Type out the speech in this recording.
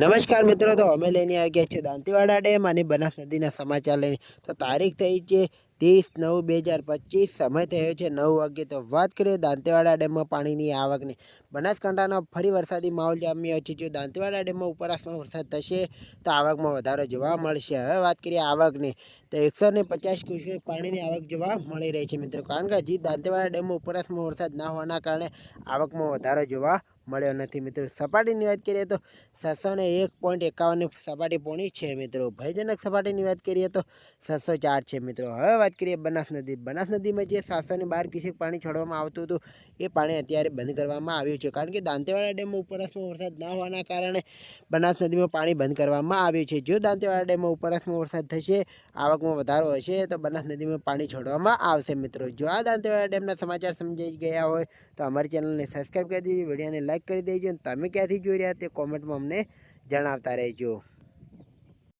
નમસ્કાર મિત્રો, તો અમે લઈને આવી છીએ દાંતીવાડા ડેમ અને બનાસ નદીના સમાચાર લઈને. તો તારીખ થઈ છે ત્રીસ નવ બે હજાર પચીસ, સમય થયો છે નવ વાગ્યે. તો વાત કરીએ દાંતેવાડા ડેમમાં પાણીની આવકની. બનાસકાંઠાનો ફરી વરસાદી માહોલ જામ્યો છે. જો દાંતેવાડા ડેમમાં ઉપરાસમાં વરસાદ થશે, તો આવકમાં વધારો જોવા મળશે. હવે વાત કરીએ આવકની. તો એકસો ને પચાસ ક્યુસેક પાણીની આવક જોવા મળી રહી છે મિત્રો. કારણ કે હજી દાંતેવાડા ડેમમાં ઉપરાસમાં વરસાદ ના હોવાના કારણે આવકમાં વધારો જોવા મળ્યો નથી મિત્રો. સપાટીની વાત કરીએ તો છસો ને એક પોઈન્ટ એકાવનની સપાટી પોણી છે મિત્રો. ભયજનક સપાટીની વાત કરીએ તો સાતસો ચાર છે મિત્રો. હવે વાત કરીએ બનાસ નદી. બનાસ નદીમાં જે સાતસો બહાર ક્યુસેક પાણી છોડવામાં આવતું હતું, એ પાણી અત્યારે બંધ કરવામાં આવ્યું છે. કારણ કે દાંતેવાડા ડેમમાં ઉપરસમાં વરસાદ ન હોવાના કારણે બનાસ નદીમાં પાણી બંધ કરવામાં આવ્યું છે. જો દાંતેવાડા ડેમમાં ઉપરસમાં વરસાદ થશે, આવકમાં વધારો હશે, તો બનાસ નદીમાં પાણી છોડવામાં આવશે મિત્રો. જો આ દાંતેવાડા ડેમના સમાચાર સમજાઈ ગયા હોય, તો અમારી ચેનલને સબસ્ક્રાઈબ કરી દીધી વિડીયોને લાઈક કરી દેજો અને તમે ક્યાંથી જોઈ રહ્યા તે કોમેન્ટમાં અમને જણાવતા રહેજો.